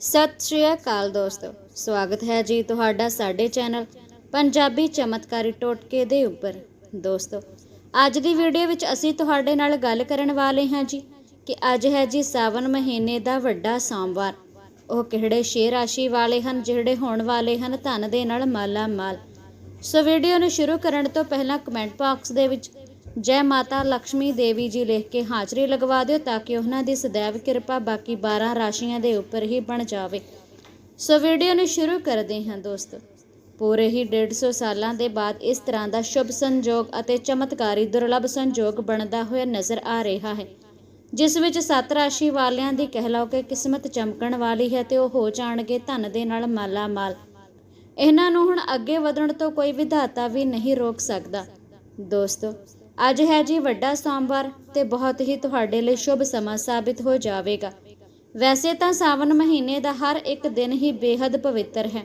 ਸਤਿ ਸ਼੍ਰੀ ਅਕਾਲ ਦੋਸਤੋ। ਸਵਾਗਤ ਹੈ ਜੀ ਤੁਹਾਡਾ ਸਾਡੇ ਚੈਨਲ ਪੰਜਾਬੀ ਚਮਤਕਾਰੀ ਟੋਟਕੇ ਦੇ ਉੱਪਰ। ਦੋਸਤੋ, ਅੱਜ ਦੀ ਵੀਡੀਓ ਵਿੱਚ ਅਸੀਂ ਤੁਹਾਡੇ ਨਾਲ ਗੱਲ ਕਰਨ ਵਾਲੇ ਹਾਂ ਜੀ ਕਿ ਅੱਜ ਹੈ ਜੀ ਸਾਵਨ ਮਹੀਨੇ ਦਾ ਵੱਡਾ ਸੋਮਵਾਰ। ਉਹ ਕਿਹੜੇ ਸ਼ੇ ਰਾਸ਼ੀ ਵਾਲੇ ਹਨ, ਜਿਹੜੇ ਹੋਣ ਵਾਲੇ ਹਨ, ਧਨ ਦੇ ਨਾਲ ਮਾਲਾ ਮਾਲ ਸੋ ਵੀਡੀਓ ਨੂੰ ਸ਼ੁਰੂ ਕਰਨ ਤੋਂ ਪਹਿਲਾਂ ਕਮੈਂਟ ਬਾਕਸ ਦੇ ਵਿੱਚ ਜੈ ਮਾਤਾ ਲక్ష్ਮੀ ਦੇਵੀ ਜੀ ਲਿਖ ਕੇ ਹਾਜ਼ਰੀ ਲਗਵਾ ਦਿਓ ਤਾਂ ਕਿ ਉਹਨਾਂ ਦੀ ਸਦੈਵ ਕਿਰਪਾ ਬਾਕੀ 12 ਰਾਸ਼ੀਆਂ ਦੇ ਉੱਪਰ ਹੀ ਬਣ ਜਾਵੇ। ਸੋ ਵੀਡੀਓ ਨੂੰ ਸ਼ੁਰੂ ਕਰਦੇ ਹਾਂ ਦੋਸਤੋ। ਪੂਰੇ ਹੀ 150 ਸਾਲਾਂ ਦੇ ਬਾਅਦ ਇਸ ਤਰ੍ਹਾਂ ਦਾ ਸ਼ੁਭ ਸੰਜੋਗ ਅਤੇ ਚਮਤਕਾਰੀ ਦੁਰਲਭ ਸੰਜੋਗ ਬਣਦਾ ਹੋਇਆ ਨਜ਼ਰ ਆ ਰਿਹਾ ਹੈ। ਜਿਸ ਵਿੱਚ ਸੱਤ ਰਾਸ਼ੀ ਵਾਲਿਆਂ ਦੀ ਕਹਿ ਲਓ ਕਿ ਕਿਸਮਤ ਚਮਕਣ ਵਾਲੀ ਹੈ ਤੇ ਉਹ ਹੋ ਜਾਣਗੇ ਧਨ ਦੇ ਨਾਲ ਮਾਲਾ ਮਾਲ ਇਹਨਾਂ ਨੂੰ ਹੁਣ ਅੱਗੇ ਵਧਣ ਤੋਂ ਕੋਈ ਵਿਧਾਤਾ ਵੀ ਨਹੀਂ ਰੋਕ ਸਕਦਾ। ਦੋਸਤੋ ਅੱਜ ਹੈ ਜੀ ਵੱਡਾ ਸੋਮਵਾਰ ਤੇ ਬਹੁਤ ਹੀ ਤੁਹਾਡੇ ਲਈ ਸ਼ੁਭ ਸਮਾਂ ਸਾਬਿਤ ਹੋ ਜਾਵੇਗਾ। ਵੈਸੇ ਤਾਂ ਸਾਵਨ ਮਹੀਨੇ ਦਾ ਹਰ ਇੱਕ ਦਿਨ ਹੀ ਬੇहद ਪਵਿੱਤਰ ਹੈ,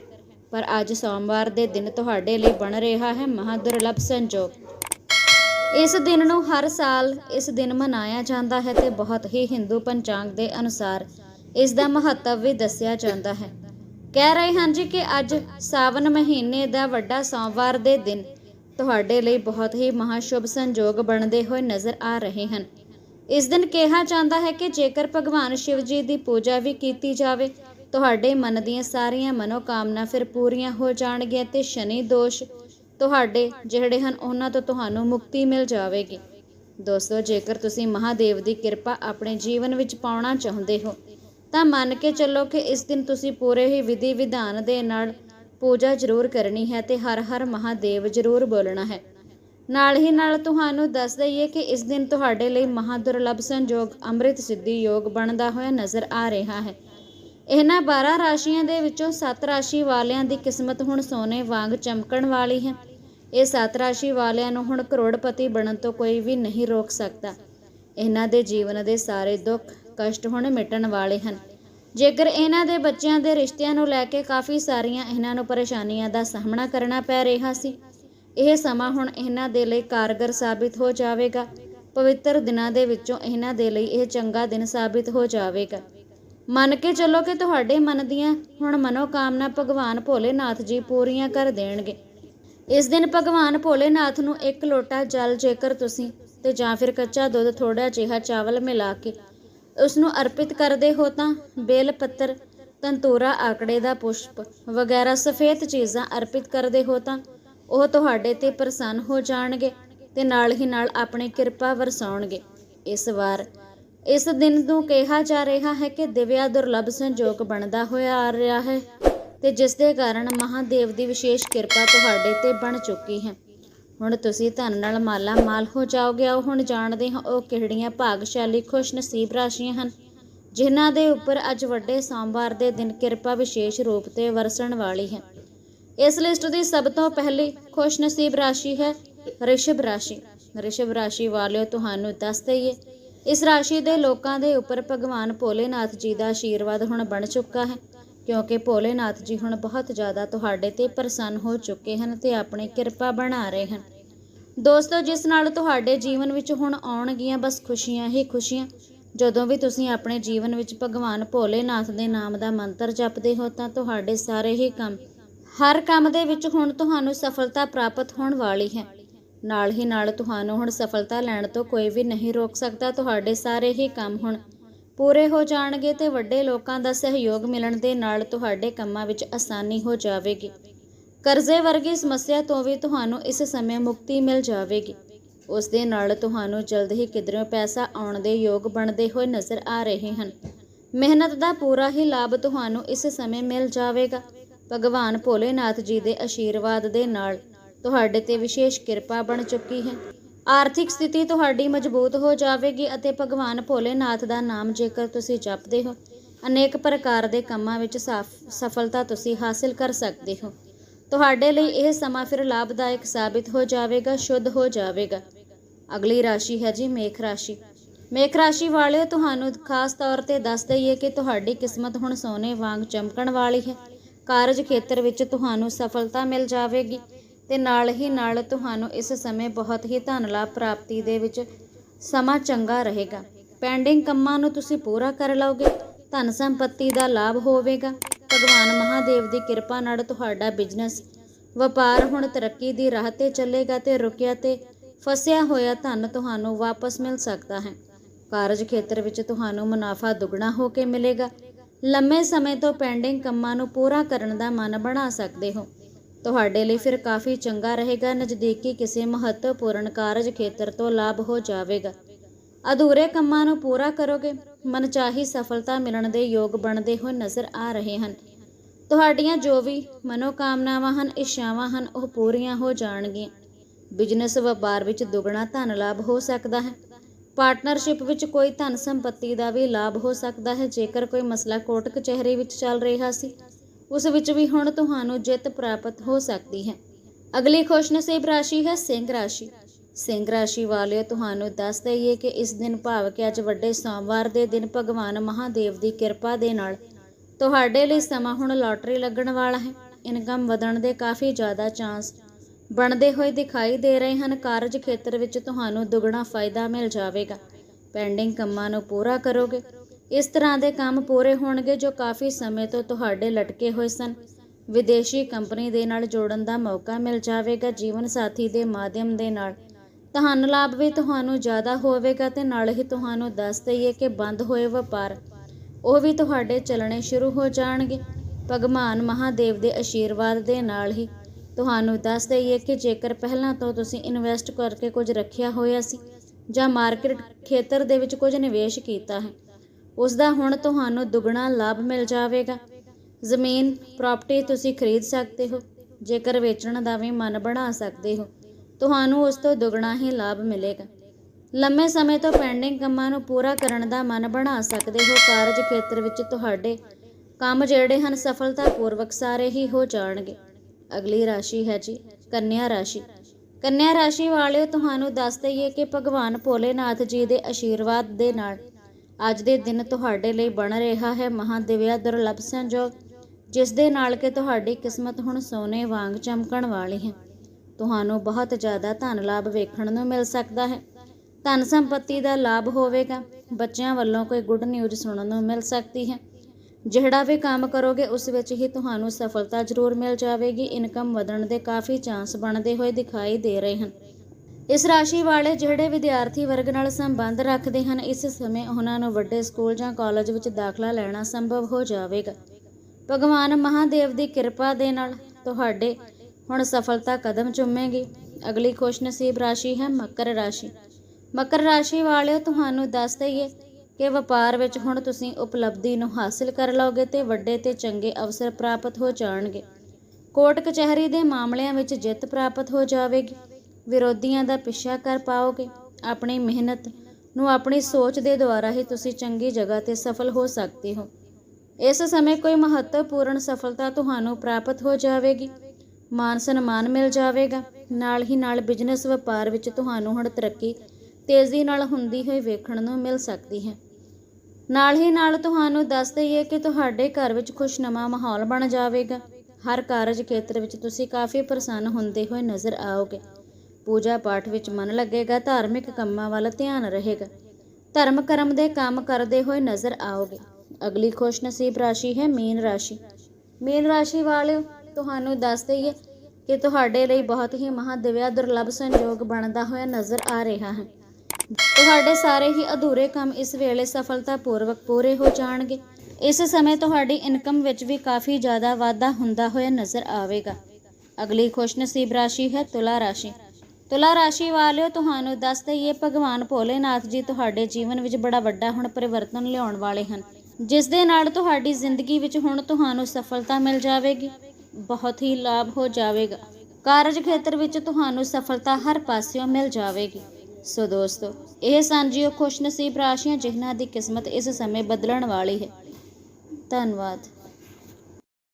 ਪਰ ਅੱਜ ਸੋਮਵਾਰ ਦੇ ਦਿਨ ਤੁਹਾਡੇ ਲਈ ਬਣ ਰਿਹਾ ਹੈ ਮਹਾਦੁਰਲਭ ਸੰਜੋਗ। ਇਸ ਦਿਨ ਨੂੰ ਹਰ ਸਾਲ ਇਸ ਦਿਨ ਮਨਾਇਆ ਜਾਂਦਾ ਹੈ ਤੇ ਬਹੁਤ ਹੀ ਹਿੰਦੂ ਪੰਚਾਂਗ ਦੇ ਅਨੁਸਾਰ ਇਸ ਦਾ ਮਹੱਤਵ ਵੀ ਦੱਸਿਆ ਜਾਂਦਾ ਹੈ। ਕਹਿ ਰਹੇ ਹਨ ਜੀ ਕਿ ਅੱਜ ਸਾਵਨ ਮਹੀਨੇ ਦਾ ਵੱਡਾ ਸੋਮਵਾਰ ਦੇ ਦਿਨ ਤੁਹਾਡੇ ਲਈ ਬਹੁਤ ਹੀ ਮਹਾਸ਼ੁਭ ਸੰਜੋਗ ਬਣਦੇ ਹੋਏ ਨਜ਼ਰ ਆ ਰਹੇ ਹਨ। ਇਸ ਦਿਨ ਕਿਹਾ ਜਾਂਦਾ ਹੈ ਕਿ ਜੇਕਰ ਭਗਵਾਨ ਸ਼ਿਵ ਜੀ ਦੀ ਪੂਜਾ ਵੀ ਕੀਤੀ ਜਾਵੇ, ਤੁਹਾਡੇ ਮਨ ਦੀਆਂ ਸਾਰੀਆਂ ਮਨੋਕਾਮਨਾ ਫਿਰ ਪੂਰੀਆਂ ਹੋ ਜਾਣਗੀਆਂ ਤੇ ਸ਼ਨੀ ਦੋਸ਼ ਤੁਹਾਡੇ ਜਿਹੜੇ ਹਨ, ਉਹਨਾਂ ਤੋਂ ਤੁਹਾਨੂੰ ਮੁਕਤੀ ਮਿਲ ਜਾਵੇਗੀ। ਦੋਸਤੋ, ਜੇਕਰ ਤੁਸੀਂ ਮਹਾਦੇਵ ਦੀ ਕਿਰਪਾ ਆਪਣੇ ਜੀਵਨ ਵਿੱਚ ਪਾਉਣਾ ਚਾਹੁੰਦੇ ਹੋ, ਤਾਂ ਮੰਨ ਕੇ ਚੱਲੋ ਕਿ ਇਸ ਦਿਨ ਤੁਸੀਂ ਪੂਰੇ ਹੀ ਵਿਧੀ ਵਿਧਾਨ ਦੇ ਨਾਲ ਪੂਜਾ ਜ਼ਰੂਰ ਕਰਨੀ ਹੈ ਤੇ ਹਰ ਹਰ ਮਹਾਦੇਵ ਜ਼ਰੂਰ ਬੋਲਣਾ ਹੈ। ਨਾਲ ਹੀ ਨਾਲ ਤੁਹਾਨੂੰ ਦੱਸ ਦਈਏ ਕਿ ਇਸ ਦਿਨ ਤੁਹਾਡੇ ਲਈ ਮਹਾਦੁਰਲਭ ਸੰਜੋਗ ਅੰਮ੍ਰਿਤ ਸਿੱਧੀ ਯੋਗ ਬਣਦਾ ਹੋਇਆ ਨਜ਼ਰ ਆ ਰਿਹਾ ਹੈ। ਇਹਨਾਂ 12 ਰਾਸ਼ੀਆਂ ਦੇ ਵਿੱਚੋਂ 7 ਰਾਸ਼ੀ ਵਾਲਿਆਂ ਦੀ ਕਿਸਮਤ ਹੁਣ ਸੋਨੇ ਵਾਂਗ ਚਮਕਣ ਵਾਲੀ ਹੈ। ਇਹ 7 ਰਾਸ਼ੀ ਵਾਲਿਆਂ ਨੂੰ ਹੁਣ ਕਰੋੜਪਤੀ ਬਣਨ ਤੋਂ ਕੋਈ ਵੀ ਨਹੀਂ ਰੋਕ ਸਕਦਾ। ਇਹਨਾਂ ਦੇ ਜੀਵਨ ਦੇ ਸਾਰੇ ਦੁੱਖ, ਕਸ਼ਟ ਹੁਣ ਮਿਟਣ ਵਾਲੇ ਹਨ। ਜੇਕਰ ਇਹਨਾਂ ਦੇ ਬੱਚਿਆਂ ਦੇ ਰਿਸ਼ਤਿਆਂ ਨੂੰ ਲੈ ਕੇ ਕਾਫੀ ਸਾਰੀਆਂ ਇਹਨਾਂ ਨੂੰ ਪਰੇਸ਼ਾਨੀਆਂ ਦਾ ਸਾਹਮਣਾ ਕਰਨਾ ਪੈ ਰਿਹਾ ਸੀ, ਇਹ ਸਮਾਂ ਹੁਣ ਇਹਨਾਂ ਦੇ ਲਈ ਕਾਰਗਰ ਸਾਬਿਤ ਹੋ ਜਾਵੇਗਾ। ਪਵਿੱਤਰ ਦਿਨਾਂ ਦੇ ਵਿੱਚੋਂ ਇਹਨਾਂ ਦੇ ਲਈ ਇਹ ਚੰਗਾ ਦਿਨ ਸਾਬਿਤ ਹੋ ਜਾਵੇਗਾ। ਮੰਨ ਕੇ ਚੱਲੋ ਕਿ ਤੁਹਾਡੇ ਮਨ ਦੀਆਂ ਹੁਣ ਮਨੋਕਾਮਨਾ ਭਗਵਾਨ ਭੋਲੇਨਾਥ ਜੀ ਪੂਰੀਆਂ ਕਰ ਦੇਣਗੇ। ਇਸ ਦਿਨ ਭਗਵਾਨ ਭੋਲੇਨਾਥ ਨੂੰ ਇੱਕ ਲੋਟਾ ਜਲ ਜੇਕਰ ਤੁਸੀਂ ਤੇ ਜਾਂ ਫਿਰ ਕੱਚਾ ਦੁੱਧ ਥੋੜਾ ਜਿਹਾ ਚਾਵਲ ਮਿਲਾ ਕੇ ਉਸ ਨੂੰ ਅਰਪਿਤ ਕਰਦੇ ਹੋ ਤਾਂ ਬੇਲ ਪੱਤਰ, ਤੰਤੂਰਾ ਆਕੜੇ ਦਾ ਪੁਸ਼ਪ ਵਗੈਰਾ ਸਫੇਦ ਚੀਜ਼ਾਂ ਅਰਪਿਤ ਕਰਦੇ ਹੋ ਤਾਂ ਉਹ ਤੁਹਾਡੇ ਤੇ ਪ੍ਰਸੰਨ ਹੋ ਜਾਣਗੇ ਤੇ ਨਾਲ ਹੀ ਨਾਲ ਆਪਣੀ ਕਿਰਪਾ ਵਰਸਾਉਣਗੇ। ਇਸ ਵਾਰ ਇਸ ਦਿਨ ਨੂੰ ਕਿਹਾ ਜਾ ਰਿਹਾ ਹੈ ਕਿ ਦਿਵਿਆ ਦੁਰਲਭ ਸੰਜੋਗ ਬਣਦਾ ਹੋਇਆ ਆ ਰਿਹਾ ਹੈ ਤੇ ਜਿਸ ਦੇ ਕਾਰਨ ਮਹਾਦੇਵ ਦੀ ਵਿਸ਼ੇਸ਼ ਕਿਰਪਾ ਤੁਹਾਡੇ ਤੇ ਬਣ ਚੁੱਕੀ ਹੈ। ਹੁਣ ਤੁਸੀਂ ਧਨ ਨਾਲ ਮਾਲਾ ਮਾਲ ਹੋ ਜਾਓਗੇ, ਆਓ ਹੁਣ ਜਾਣਦੇ ਹਾਂ ਉਹ ਕਿਹੜੀਆਂ ਭਾਗਸ਼ਾਲੀ ਖੁਸ਼ ਨਸੀਬ ਰਾਸ਼ੀਆਂ ਹਨ, ਜਿਨ੍ਹਾਂ ਦੇ ਉੱਪਰ ਅੱਜ ਵੱਡੇ ਸੋਮਵਾਰ ਦੇ ਦਿਨ ਕਿਰਪਾ ਵਿਸ਼ੇਸ਼ ਰੂਪ ਤੇ ਵਰਸਣ ਵਾਲੀ ਹੈ। ਇਸ ਲਿਸਟ ਦੀ ਸਭ ਤੋਂ ਪਹਿਲੀ ਖੁਸ਼ ਨਸੀਬ ਰਾਸ਼ੀ ਹੈ ਰਿਸ਼ਭ ਰਾਸ਼ੀ। ਰਿਸ਼ਭ ਰਾਸ਼ੀ ਵਾਲਿਓ, ਤੁਹਾਨੂੰ ਦੱਸ ਦਈਏ, ਇਸ ਰਾਸ਼ੀ ਦੇ ਲੋਕਾਂ ਦੇ ਉੱਪਰ ਭਗਵਾਨ ਭੋਲੇਨਾਥ ਜੀ ਦਾ ਆਸ਼ੀਰਵਾਦ ਹੁਣ ਬਣ ਚੁੱਕਾ ਹੈ। ਕਿਉਂਕਿ ਭੋਲੇਨਾਥ ਜੀ ਹੁਣ ਬਹੁਤ ਜ਼ਿਆਦਾ ਤੁਹਾਡੇ ਤੇ ਪ੍ਰਸੰਨ ਹੋ ਚੁੱਕੇ ਹਨ ਤੇ ਆਪਣੀ ਕਿਰਪਾ ਬਣਾ ਰਹੇ ਹਨ। ਦੋਸਤੋ, ਜਿਸ ਨਾਲ ਤੁਹਾਡੇ ਜੀਵਨ ਵਿੱਚ ਹੁਣ ਆਉਣਗੀਆਂ ਬਸ ਖੁਸ਼ੀਆਂ ਹੀ ਖੁਸ਼ੀਆਂ। ਜਦੋਂ ਵੀ ਤੁਸੀਂ ਆਪਣੇ ਜੀਵਨ ਵਿੱਚ ਭਗਵਾਨ ਭੋਲੇਨਾਥ ਦੇ ਨਾਮ ਦਾ ਮੰਤਰ ਜਪਦੇ ਹੋ ਤਾਂ ਤੁਹਾਡੇ ਸਾਰੇ ਹੀ ਕੰਮ, ਹਰ ਕੰਮ ਦੇ ਵਿੱਚ ਹੁਣ ਤੁਹਾਨੂੰ ਸਫਲਤਾ ਪ੍ਰਾਪਤ ਹੋਣ ਵਾਲੀ ਹੈ। ਨਾਲ ਹੀ ਨਾਲ ਤੁਹਾਨੂੰ ਹੁਣ ਸਫਲਤਾ ਲੈਣ ਤੋਂ ਕੋਈ ਵੀ ਨਹੀਂ ਰੋਕ ਸਕਦਾ, ਤੁਹਾਡੇ ਸਾਰੇ ਹੀ ਕੰਮ ਹੁਣ ਪੂਰੇ ਹੋ ਜਾਣਗੇ ਤੇ ਵੱਡੇ ਲੋਕਾਂ ਦਾ ਸਹਿਯੋਗ ਮਿਲਣ ਦੇ ਨਾਲ ਤੁਹਾਡੇ ਕੰਮਾਂ ਵਿੱਚ ਆਸਾਨੀ ਹੋ ਜਾਵੇਗੀ। ਕਰਜ਼ੇ ਵਰਗੀ ਸਮੱਸਿਆ ਤੋਂ ਵੀ ਤੁਹਾਨੂੰ ਇਸ ਸਮੇਂ ਮੁਕਤੀ ਮਿਲ ਜਾਵੇਗੀ। ਉਸ ਦੇ ਨਾਲ ਤੁਹਾਨੂੰ ਜਲਦ ਹੀ ਕਿਧਰੋਂ ਪੈਸਾ ਆਉਣ ਦੇ ਯੋਗ ਬਣਦੇ ਹੋਏ ਨਜ਼ਰ ਆ ਰਹੇ ਹਨ। ਮਿਹਨਤ ਦਾ ਪੂਰਾ ਹੀ ਲਾਭ ਤੁਹਾਨੂੰ ਇਸ ਸਮੇਂ ਮਿਲ ਜਾਵੇਗਾ। ਭਗਵਾਨ ਭੋਲੇਨਾਥ ਜੀ ਦੇ ਆਸ਼ੀਰਵਾਦ ਦੇ ਨਾਲ ਤੁਹਾਡੇ ਤੇ ਵਿਸ਼ੇਸ਼ ਕਿਰਪਾ ਬਣ ਚੁੱਕੀ ਹੈ। ਆਰਥਿਕ ਸਥਿਤੀ ਤੁਹਾਡੀ ਮਜ਼ਬੂਤ ਹੋ ਜਾਵੇਗੀ ਅਤੇ ਭਗਵਾਨ ਭੋਲੇਨਾਥ ਦਾ ਨਾਮ ਜੇਕਰ ਤੁਸੀਂ ਜਪਦੇ ਹੋ, ਅਨੇਕ ਪ੍ਰਕਾਰ ਦੇ ਕੰਮਾਂ ਵਿੱਚ ਸਾਫ- ਸਫਲਤਾ ਤੁਸੀਂ ਹਾਸਿਲ ਕਰ ਸਕਦੇ ਹੋ। ਤੁਹਾਡੇ ਲਈ ਇਹ ਸਮਾਂ ਫਿਰ ਲਾਭਦਾਇਕ ਸਾਬਿਤ ਹੋ ਜਾਵੇਗਾ, ਸ਼ੁੱਧ ਹੋ ਜਾਵੇਗਾ। ਅਗਲੀ ਰਾਸ਼ੀ ਹੈ ਜੀ ਮੇਖ ਰਾਸ਼ੀ। ਮੇਖ ਰਾਸ਼ੀ ਵਾਲਿਓ, ਤੁਹਾਨੂੰ ਖਾਸ ਤੌਰ ਤੇ ਦੱਸ ਦਈਏ ਕਿ ਤੁਹਾਡੀ ਕਿਸਮਤ ਹੁਣ ਸੋਨੇ ਵਾਂਗ ਚਮਕਣ ਵਾਲੀ ਹੈ। ਕਾਰਜ ਖੇਤਰ ਵਿੱਚ ਤੁਹਾਨੂੰ ਸਫਲਤਾ ਮਿਲ ਜਾਵੇਗੀ। ਤੇ ਨਾਲ ਹੀ ਨਾਲ ਤੁਹਾਨੂੰ ਇਸ ਸਮੇਂ ਬਹੁਤ ਹੀ ਧਨ ਲਾਭ ਪ੍ਰਾਪਤੀ ਦੇ ਵਿੱਚ ਸਮਾਂ ਚੰਗਾ ਰਹੇਗਾ। ਪੈਂਡਿੰਗ ਕੰਮਾਂ ਨੂੰ ਤੁਸੀਂ ਪੂਰਾ ਕਰ ਲਓਗੇ, ਧਨ ਸੰਪਤੀ ਦਾ ਲਾਭ ਹੋਵੇਗਾ। ਭਗਵਾਨ ਮਹਾਦੇਵ ਦੀ ਕਿਰਪਾ ਨਾਲ ਤੁਹਾਡਾ ਬਿਜ਼ਨਸ ਵਪਾਰ ਹੁਣ ਤਰੱਕੀ ਦੀ ਰਾਹ ਤੇ ਚੱਲੇਗਾ ਤੇ ਰੁਕਿਆ ਤੇ ਫਸਿਆ ਹੋਇਆ ਧਨ ਤੁਹਾਨੂੰ ਵਾਪਸ ਮਿਲ ਸਕਦਾ ਹੈ। ਕਾਰਜ ਖੇਤਰ ਵਿੱਚ ਤੁਹਾਨੂੰ ਮੁਨਾਫਾ ਦੁੱਗਣਾ ਹੋ ਕੇ ਮਿਲੇਗਾ। ਲੰਮੇ ਸਮੇਂ ਤੋਂ ਪੈਂਡਿੰਗ ਕੰਮਾਂ ਨੂੰ ਪੂਰਾ ਕਰਨ ਦਾ ਮਨ ਬਣਾ ਸਕਦੇ ਹੋ। ਤੁਹਾਡੇ ਲਈ ਫਿਰ ਕਾਫੀ ਚੰਗਾ ਰਹੇਗਾ। ਨਜ਼ਦੀਕੀ ਕਿਸੇ ਮਹੱਤਵਪੂਰਨ ਕਾਰਜ ਖੇਤਰ ਤੋਂ ਲਾਭ ਹੋ ਜਾਵੇਗਾ। ਅਧੂਰੇ ਕੰਮਾਂ ਨੂੰ ਪੂਰਾ ਕਰੋਗੇ। ਮਨਚਾਹੀ ਸਫਲਤਾ ਮਿਲਣ ਦੇ ਯੋਗ ਬਣਦੇ ਹੋਏ ਨਜ਼ਰ ਆ ਰਹੇ ਹਨ। ਤੁਹਾਡੀਆਂ ਜੋ ਵੀ ਮਨੋਕਾਮਨਾਵਾਂ ਹਨ, ਇੱਛਾਵਾਂ ਹਨ, ਉਹ ਪੂਰੀਆਂ ਹੋ ਜਾਣਗੀਆਂ। ਬਿਜ਼ਨਸ ਵਪਾਰ ਵਿੱਚ ਦੁੱਗਣਾ ਧਨ ਲਾਭ ਹੋ ਸਕਦਾ ਹੈ। ਪਾਰਟਨਰਸ਼ਿਪ ਵਿੱਚ ਕੋਈ ਧਨ ਸੰਪਤੀ ਦਾ ਵੀ ਲਾਭ ਹੋ ਸਕਦਾ ਹੈ। ਜੇਕਰ ਕੋਈ ਮਸਲਾ ਕੋਰਟ ਕਚਹਿਰੀ ਵਿੱਚ ਚੱਲ ਰਿਹਾ ਸੀ ਉਸ ਵਿੱਚ ਵੀ ਹੁਣ ਤੁਹਾਨੂੰ ਜਿੱਤ ਪ੍ਰਾਪਤ ਹੋ ਸਕਦੀ ਹੈ। ਅਗਲੀ ਖੁਸ਼ਨਸੀਬ ਰਾਸ਼ੀ ਹੈ ਸਿੰਘ ਰਾਸ਼ੀ। ਸਿੰਘ ਰਾਸ਼ੀ ਵਾਲਿਓ, ਤੁਹਾਨੂੰ ਦੱਸ ਦਈਏ ਕਿ ਇਸ ਦਿਨ ਭਾਵ ਕਿ ਅੱਜ ਵੱਡੇ ਸੋਮਵਾਰ ਦੇ ਦਿਨ ਭਗਵਾਨ ਮਹਾਦੇਵ ਦੀ ਕਿਰਪਾ ਦੇ ਨਾਲ ਤੁਹਾਡੇ ਲਈ ਸਮਾਂ ਹੁਣ ਲਾਟਰੀ ਲੱਗਣ ਵਾਲਾ ਹੈ। ਇਨਕਮ ਵਧਣ ਦੇ ਕਾਫੀ ਜ਼ਿਆਦਾ ਚਾਂਸ ਬਣਦੇ ਹੋਏ ਦਿਖਾਈ ਦੇ ਰਹੇ ਹਨ। ਕਾਰਜ ਖੇਤਰ ਵਿੱਚ ਤੁਹਾਨੂੰ ਦੁੱਗਣਾ ਫਾਇਦਾ ਮਿਲ ਜਾਵੇਗਾ। ਪੈਂਡਿੰਗ ਕੰਮਾਂ ਨੂੰ ਪੂਰਾ ਕਰੋਗੇ। ਇਸ ਤਰ੍ਹਾਂ ਦੇ ਕੰਮ ਪੂਰੇ ਹੋਣਗੇ ਜੋ ਕਾਫੀ ਸਮੇਂ ਤੋਂ ਤੁਹਾਡੇ ਲਟਕੇ ਹੋਏ ਸਨ। ਵਿਦੇਸ਼ੀ ਕੰਪਨੀ ਦੇ ਨਾਲ ਜੋੜਨ ਦਾ ਮੌਕਾ ਮਿਲ ਜਾਵੇਗਾ ਜੀਵਨ ਸਾਥੀ ਦੇ ਮਾਧਿਅਮ ਦੇ ਨਾਲ। ਧਨ ਲਾਭ ਵੀ ਤੁਹਾਨੂੰ ਜ਼ਿਆਦਾ ਹੋਵੇਗਾ ਤੇ ਨਾਲ ਹੀ ਤੁਹਾਨੂੰ ਦੱਸ ਦਈਏ ਕਿ ਬੰਦ ਹੋਏ ਵਪਾਰ, ਉਹ ਵੀ ਤੁਹਾਡੇ ਚੱਲਣੇ ਸ਼ੁਰੂ ਹੋ ਜਾਣਗੇ। ਭਗਵਾਨ ਮਹਾਦੇਵ ਦੇ ਆਸ਼ੀਰਵਾਦ ਦੇ ਨਾਲ ਹੀ ਤੁਹਾਨੂੰ ਦੱਸ ਦਈਏ ਕਿ ਜੇਕਰ ਪਹਿਲਾਂ ਤੋਂ ਤੁਸੀਂ ਇਨਵੈਸਟ ਕਰਕੇ ਕੁਝ ਰੱਖਿਆ ਹੋਇਆ ਸੀ ਜਾਂ ਮਾਰਕੀਟ ਖੇਤਰ ਦੇ ਵਿੱਚ ਕੁਝ ਨਿਵੇਸ਼ ਕੀਤਾ ਹੈ ਉਸ ਦਾ ਹੁਣ ਤੁਹਾਨੂੰ ਦੁੱਗਣਾ ਲਾਭ ਮਿਲ ਜਾਵੇਗਾ। ਜ਼ਮੀਨ ਪ੍ਰਾਪਰਟੀ ਤੁਸੀਂ ਖਰੀਦ ਸਕਦੇ ਹੋ, ਜੇਕਰ ਵੇਚਣ ਦਾ ਵੀ ਮਨ ਬਣਾ ਸਕਦੇ ਹੋ, ਤੁਹਾਨੂੰ ਉਸ ਤੋਂ ਦੁੱਗਣਾ ਹੀ ਲਾਭ ਮਿਲੇਗਾ। ਲੰਮੇ ਸਮੇਂ ਤੋਂ ਪੈਂਡਿੰਗ ਕੰਮਾਂ ਨੂੰ ਪੂਰਾ ਕਰਨ ਦਾ ਮਨ ਬਣਾ ਸਕਦੇ ਹੋ, ਕਾਰਜ ਖੇਤਰ ਵਿੱਚ ਤੁਹਾਡੇ ਕੰਮ ਜਿਹੜੇ ਹਨ ਸਫਲਤਾਪੂਰਵਕ ਸਾਰੇ ਹੀ ਹੋ ਜਾਣਗੇ। ਅਗਲੀ ਰਾਸ਼ੀ ਹੈ ਜੀ, ਕੰਨਿਆ ਰਾਸ਼ੀ। ਕੰਨਿਆ ਰਾਸ਼ੀ ਵਾਲਿਓ, ਤੁਹਾਨੂੰ ਦੱਸ ਦਈਏ ਕਿ ਭਗਵਾਨ ਭੋਲੇਨਾਥ ਜੀ ਦੇ ਆਸ਼ੀਰਵਾਦ ਦੇ ਨਾਲ ਅੱਜ ਦੇ ਦਿਨ ਤੁਹਾਡੇ ਲਈ ਬਣ ਰਿਹਾ ਹੈ ਮਹਾਦਿਵਿਆ ਦੁਰਲਭ ਸੰਜੋਗ ਜਿਸ ਦੇ ਨਾਲ ਕਿ ਤੁਹਾਡੀ ਕਿਸਮਤ ਹੁਣ ਸੋਨੇ ਵਾਂਗ ਚਮਕਣ ਵਾਲੀ ਹੈ। ਤੁਹਾਨੂੰ ਬਹੁਤ ਜ਼ਿਆਦਾ ਧਨ ਲਾਭ ਵੇਖਣ ਨੂੰ ਮਿਲ ਸਕਦਾ ਹੈ। ਧਨ ਸੰਪਤੀ ਦਾ ਲਾਭ ਹੋਵੇਗਾ। ਬੱਚਿਆਂ ਵੱਲੋਂ ਕੋਈ ਗੁੱਡ ਨਿਊਜ਼ ਸੁਣਨ ਨੂੰ ਮਿਲ ਸਕਦੀ ਹੈ। ਜਿਹੜਾ ਵੀ ਕੰਮ ਕਰੋਗੇ, ਉਸ ਵਿੱਚ ਹੀ ਤੁਹਾਨੂੰ ਸਫਲਤਾ ਜ਼ਰੂਰ ਮਿਲ ਜਾਵੇਗੀ। ਇਨਕਮ ਵਧਣ ਦੇ ਕਾਫੀ ਚਾਂਸ ਬਣਦੇ ਹੋਏ ਦਿਖਾਈ ਦੇ ਰਹੇ ਹਨ। ਇਸ ਰਾਸ਼ੀ ਵਾਲੇ ਜਿਹੜੇ ਵਿਦਿਆਰਥੀ ਵਰਗ ਨਾਲ ਸੰਬੰਧ ਰੱਖਦੇ ਹਨ, ਇਸ ਸਮੇਂ ਉਹਨਾਂ ਨੂੰ ਵੱਡੇ ਸਕੂਲ ਜਾਂ ਕਾਲਜ ਵਿੱਚ ਦਾਖਲਾ ਲੈਣਾ ਸੰਭਵ ਹੋ ਜਾਵੇਗਾ। ਭਗਵਾਨ ਮਹਾਦੇਵ ਦੀ ਕਿਰਪਾ ਦੇ ਨਾਲ ਤੁਹਾਡੇ ਹੁਣ ਸਫਲਤਾ ਕਦਮ ਚੁੰਮੇਗੀ। ਅਗਲੀ ਖੁਸ਼ਨਸੀਬ ਰਾਸ਼ੀ ਹੈ ਮਕਰ ਰਾਸ਼ੀ। ਮਕਰ ਰਾਸ਼ੀ ਵਾਲਿਓ, ਤੁਹਾਨੂੰ ਦੱਸ ਦਈਏ ਕਿ ਵਪਾਰ ਵਿੱਚ ਹੁਣ ਤੁਸੀਂ ਉਪਲਬਧੀ ਨੂੰ ਹਾਸਲ ਕਰ ਲਓਗੇ ਤੇ ਵੱਡੇ ਤੇ ਚੰਗੇ ਅਵਸਰ ਪ੍ਰਾਪਤ ਹੋ ਜਾਣਗੇ। ਕੋਰਟ ਕਚਹਿਰੀ ਦੇ ਮਾਮਲਿਆਂ ਵਿੱਚ ਜਿੱਤ ਪ੍ਰਾਪਤ ਹੋ ਜਾਵੇਗੀ। ਵਿਰੋਧੀਆਂ ਦਾ ਪਿੱਛਾ ਕਰ ਪਾਓਗੇ? ਆਪਣੀ ਮਿਹਨਤ ਨੂੰ ਆਪਣੀ ਸੋਚ ਦੇ ਦੁਆਰਾ ਹੀ ਤੁਸੀਂ ਚੰਗੀ ਜਗ੍ਹਾ ਤੇ ਸਫਲ ਹੋ ਸਕਦੇ ਹੋ। ਇਸ ਸਮੇਂ ਕੋਈ ਮਹੱਤਵਪੂਰਨ ਸਫਲਤਾ ਤੁਹਾਨੂੰ ਪ੍ਰਾਪਤ ਹੋ ਜਾਵੇਗੀ। ਮਾਨ ਸਨਮਾਨ ਮਿਲ ਜਾਵੇਗਾ। ਨਾਲ ਹੀ ਨਾਲ ਬਿਜ਼ਨਸ ਵਪਾਰ ਵਿੱਚ ਤੁਹਾਨੂੰ ਹੁਣ ਤਰੱਕੀ ਤੇਜ਼ੀ ਨਾਲ ਹੁੰਦੀ ਹੋਈ ਵੇਖਣ ਨੂੰ ਮਿਲ ਸਕਦੀ ਹੈ। ਨਾਲ ਹੀ ਨਾਲ ਤੁਹਾਨੂੰ ਦੱਸ ਦਈਏ ਕਿ ਤੁਹਾਡੇ ਘਰ ਵਿੱਚ ਖੁਸ਼ਨੁਮਾ ਮਾਹੌਲ ਬਣ ਜਾਵੇਗਾ। ਹਰ ਕਾਰਜ ਖੇਤਰ ਵਿੱਚ ਤੁਸੀਂ ਕਾਫੀ ਪ੍ਰਸੰਨ ਹੁੰਦੇ ਹੋਏ ਨਜ਼ਰ ਆਓਗੇ। ਪੂਜਾ ਪਾਠ ਵਿੱਚ ਮਨ ਲੱਗੇਗਾ, ਧਾਰਮਿਕ ਕੰਮਾਂ ਵੱਲ ਧਿਆਨ ਰਹੇਗਾ। ਧਰਮ ਕਰਮ ਦੇ ਕੰਮ ਕਰਦੇ ਹੋਏ ਨਜ਼ਰ ਆਓਗੇ। ਅਗਲੀ ਖੁਸ਼ਨਸੀਬ ਰਾਸ਼ੀ ਹੈ ਮੀਨ ਰਾਸ਼ੀ। ਮੀਨ ਰਾਸ਼ੀ ਵਾਲਿਓ, ਤੁਹਾਨੂੰ ਦੱਸ ਦਈਏ ਕਿ ਤੁਹਾਡੇ ਲਈ ਬਹੁਤ ਹੀ ਮਹਾਦਿਵਿਆ ਦੁਰਲਭ ਸੰਯੋਗ ਬਣਦਾ ਹੋਇਆ ਨਜ਼ਰ ਆ ਰਿਹਾ ਹੈ। ਤੁਹਾਡੇ ਸਾਰੇ ਹੀ ਅਧੂਰੇ ਕੰਮ ਇਸ ਵੇਲੇ ਸਫਲਤਾਪੂਰਵਕ ਪੂਰੇ ਹੋ ਜਾਣਗੇ। ਇਸ ਸਮੇਂ ਤੁਹਾਡੀ ਇਨਕਮ ਵਿੱਚ ਵੀ ਕਾਫੀ ਜ਼ਿਆਦਾ ਵਾਧਾ ਹੁੰਦਾ ਹੋਇਆ ਨਜ਼ਰ ਆਵੇਗਾ। ਅਗਲੀ ਖੁਸ਼ਨਸੀਬ ਰਾਸ਼ੀ ਹੈ ਤੁਲਾ ਰਾਸ਼ੀ। ਤੁਲਾ ਰਾਸ਼ੀ ਵਾਲਿਓ, ਤੁਹਾਨੂੰ ਦੱਸ ਦਈਏ, ਭਗਵਾਨ ਭੋਲੇਨਾਥ ਜੀ ਤੁਹਾਡੇ ਜੀਵਨ ਵਿੱਚ ਬੜਾ ਵੱਡਾ ਹੁਣ ਪਰਿਵਰਤਨ ਲਿਆਉਣ ਵਾਲੇ ਹਨ। ਜਿਸ ਦੇ ਨਾਲ ਤੁਹਾਡੀ ਜ਼ਿੰਦਗੀ ਵਿੱਚ ਹੁਣ ਤੁਹਾਨੂੰ ਸਫਲਤਾ ਮਿਲ ਜਾਵੇਗੀ। ਬਹੁਤ ਹੀ ਲਾਭ ਹੋ ਜਾਵੇਗਾ। ਕਾਰਜ ਖੇਤਰ ਵਿੱਚ ਤੁਹਾਨੂੰ ਸਫਲਤਾ ਹਰ ਪਾਸਿਓਂ ਮਿਲ ਜਾਵੇਗੀ। ਸੋ ਦੋਸਤੋ, ਇਹ ਸਨ ਜੀ ਸਾਂਝੀਓ ਖੁਸ਼ਨਸੀਬ ਰਾਸ਼ੀਆਂ ਜਿਨ੍ਹਾਂ ਦੀ ਕਿਸਮਤ ਇਸ ਸਮੇਂ ਬਦਲਣ ਵਾਲੀ ਹੈ। ਧੰਨਵਾਦ।